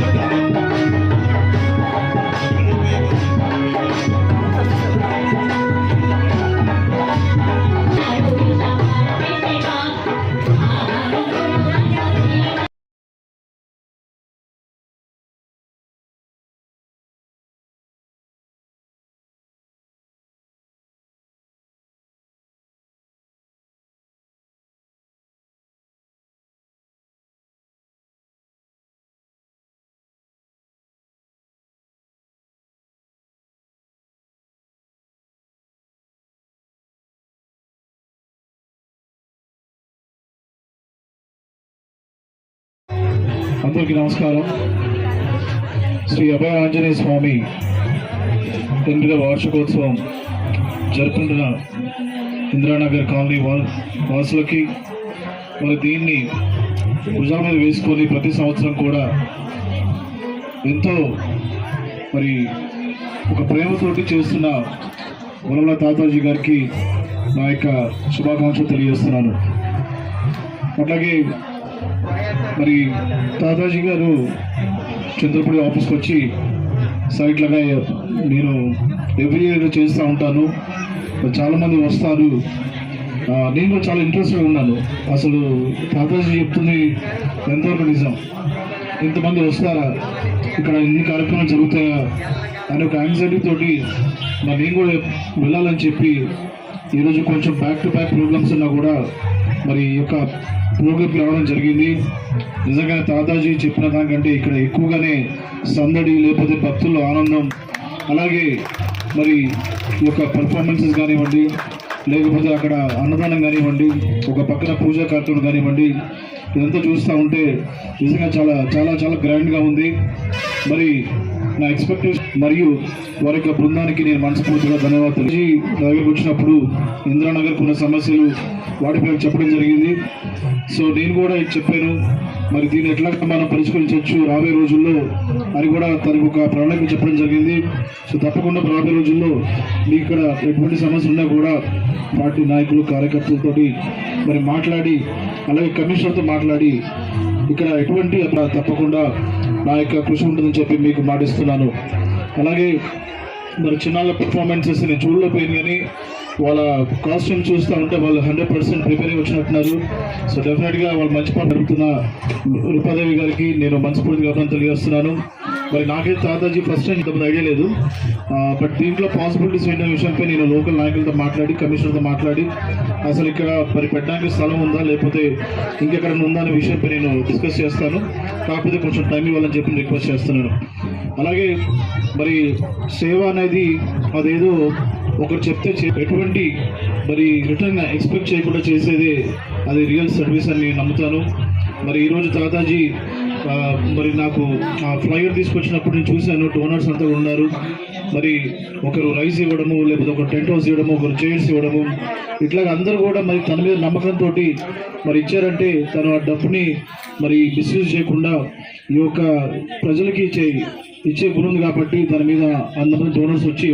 Yeah. అందరికీ నమస్కారం. శ్రీ అభయ ఆంజనేయ స్వామి ఎనిమిదవ వార్షికోత్సవం జరుపుకుంటున్న ఇందిరానగర్ కాలనీ వా- వాసులకి మరి దీన్ని భుజాల మీద వేసుకొని ప్రతి సంవత్సరం కూడా ఎంతో మరి ఒక ప్రేమతోటి చేస్తున్న వరవల తాతాజీ గారికి నా యొక్క శుభాకాంక్షలు తెలియజేస్తున్నాను. అట్లాగే మరి తాతాజీ గారు చంద్రపూడి ఆఫీస్కి వచ్చి సైట్లుగా నేను ఎవ్రీ ఇయర్ చేస్తూ ఉంటాను. చాలామంది వస్తారు. నేను కూడా చాలా ఇంట్రెస్ట్గా ఉన్నాను. అసలు తాతాజీ చెప్తుంది ఎంతవరకు నిజం? ఇంతమంది వస్తారా? ఇక్కడ ఎన్ని కార్యక్రమాలు జరుగుతాయా? అని ఒక యాంగ్జైటీ తోటి మరి నేను కూడా వెళ్ళాలని చెప్పి ఈరోజు కొంచెం బ్యాక్ టు బ్యాక్ ప్రోగ్రామ్స్ ఉన్నా కూడా మరి ఈ యొక్క ప్రోగ్రామ్కి రావడం జరిగింది. నిజంగా తాతాజీ చెప్పిన దానికంటే ఇక్కడ ఎక్కువగానే సందడి లేకపోతే భక్తుల్లో ఆనందం. అలాగే మరి ఈ యొక్క పర్ఫార్మెన్సెస్ కానివ్వండి లేకపోతే అక్కడ అన్నదానం కానివ్వండి ఒక పక్కన పూజా కార్యక్రమం కానివ్వండి ఇదంతా చూస్తూ ఉంటే నిజంగా చాలా చాలా చాలా గ్రాండ్గా ఉంది. మరి నా ఎక్స్పెక్టేషన్ మరియు వారి యొక్క బృందానికి నేను మనస్ఫూర్తిగా ధన్యవాదాలు. ఈ నా దగ్గరకు వచ్చినప్పుడు ఇంద్రానగర్కు ఉన్న సమస్యలు వాటిపై చెప్పడం జరిగింది. సో నేను కూడా ఇది చెప్పాను. మరి దీన్ని ఎట్లా మనం పరిష్కరించవచ్చు రాబోయే రోజుల్లో అని కూడా తనకు ఒక ప్రణాళిక చెప్పడం జరిగింది. సో తప్పకుండా రాబోయే రోజుల్లో మీకు ఇక్కడ ఎటువంటి సమస్య ఉన్నా కూడా పార్టీ నాయకులు కార్యకర్తలతోటి మరి మాట్లాడి అలాగే కమిషనర్తో మాట్లాడి ఇక్కడ ఎటువంటి అట్లా తప్పకుండా నా యొక్క కృషి ఉంటుందని చెప్పి మీకు మాటిస్తున్నాను. అలాగే మరి చిన్నాళ్ళ పర్ఫార్మెన్సెస్ నేను చూడలేకపోయింది కానీ వాళ్ళ కాస్ట్యూమ్ చూస్తూ ఉంటే వాళ్ళు హండ్రెడ్ పర్సెంట్ ప్రిపేర్ అయి వచ్చినట్టున్నారు సో డెఫినెట్గా వాళ్ళు మంచి పాట నడుపుతున్న రూపాదేవి గారికి నేను మనస్ఫూర్తిగా అభినందనలు తెలియజేస్తున్నాను. మరి నాకైతే తాతాజీ ఫస్ట్ టైం ఇంతమంది ఐడియా లేదు. బట్ దీంట్లో పాసిబిలిటీస్ ఏంటనే విషయంపై నేను లోకల్ నాయకులతో మాట్లాడి కమిషనర్తో మాట్లాడి అసలు ఇక్కడ మరి పెట్టడానికి స్థలం ఉందా లేకపోతే ఇంకెక్కడ ఉందా అనే విషయంపై నేను డిస్కస్ చేస్తాను. కాకపోతే కొంచెం టైం ఇవ్వాలని చెప్పి రిక్వెస్ట్ చేస్తున్నాను. అలాగే మరి సేవ అనేది అదేదో ఒకరు చెప్తే ఎటువంటి మరి రిటర్న్ ఎక్స్పెక్ట్ చేయకుండా చేసేదే అది రియల్ సర్వీస్ అని నేను నమ్ముతాను. మరి ఈరోజు తాతాజీ మరి నాకు ఆ ఫ్లైయర్ తీసుకొచ్చినప్పుడు నేను చూశాను డోనర్స్ అంతా ఉన్నారు. మరి ఒకరు రైస్ ఇవ్వడము లేకపోతే ఒక టెంట్ హౌస్ ఇవ్వడము ఒకరు చైర్స్ ఇవ్వడము ఇట్లా అందరూ కూడా మరి తన మీద నమ్మకంతో మరి ఇచ్చారంటే తను ఆ డబ్బుని మరి మిస్యూజ్ చేయకుండా ఈ యొక్క ప్రజలకి ఇచ్చే ఇచ్చే గురుంది ఉంది కాబట్టి దాని మీద అంతమంది డోనర్స్ వచ్చి